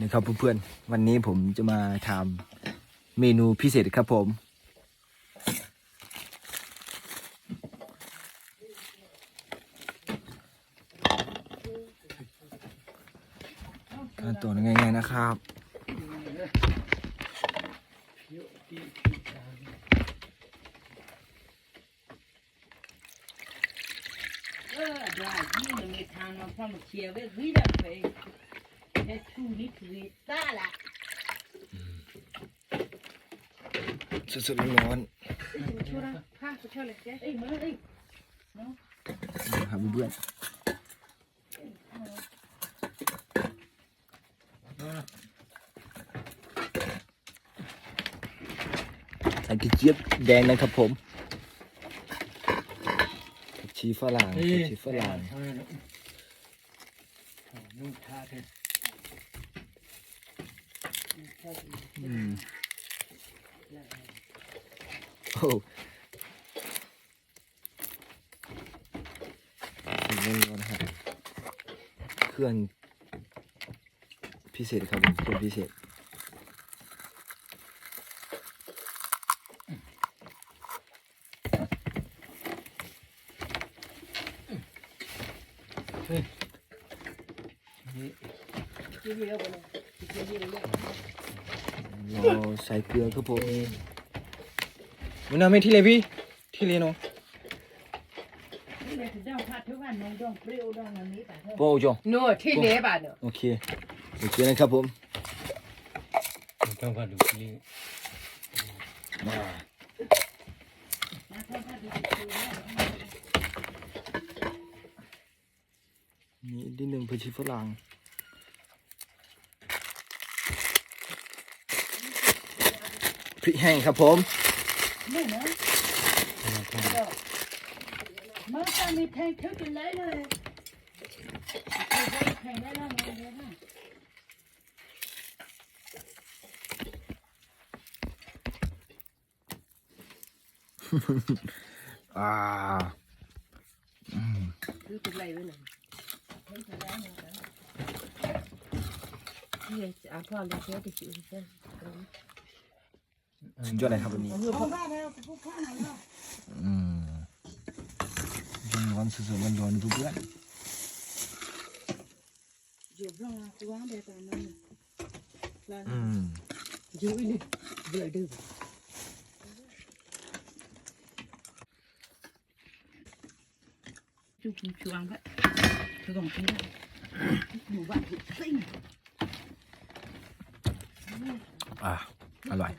นะครับเพื่อนๆวันนี้ผมจะมาทำเมนูพิเศษครับผม ขั้นตอนง่ายๆนะครับเออได้ยี่มันมีทางมาพ่อมาเชียร์ไว้วิ่งได้ ไปแค่ชูนี่คือตาละสุดๆร้อนชูนะข้าก็ชอบเลยเอ้ยเลยๆนะครับเพื่อนใส่กระเจี๊ยบแดงนะครับผมผักชีฝรั่งผักชีฝรั่งนุ่งท่าเถอะ อืมโอ้สีร้อนๆนะครับเครื่องพิเศษครับผมเครื่องพิเศษที่เดียวไปเลยที่เดียวเลย เราใส่เกลือครับผมมันน่าไม่ที่เลยพี่ที่เลยเนาะนี่เลยถึงได้พาทุกวันน้องดองเปรี้ยวดองอันนี้แต่เธอโป้จงโน่ที่เละป่ะเนาะโอเคโอเคนะครับผมต้องมาดูนี่มานะพ่อถ้าดูดูนะนี่นิดนึงผักชีฝรั่ง พริกแห้งครับผมนี่นะมาตามีแทงทึกกันเลยเลยแทงได้แล้วนะเนี่ยนะอ่าคือเป็นไรไว้หน่อยนี่อาพ่อเลยเชื่อติดอยู่ใช่ สุดยอดเลยครับวันนี้อืมร้อนสุดๆร้อนๆเพื่อนอยู่ร่างตัวเดียวกันนั่นแล้วอืมอยู่นี่เบื่อดื้อจุกช่วงแบบช่วงที่อยู่บ้านสิ่งอ่าอร่อย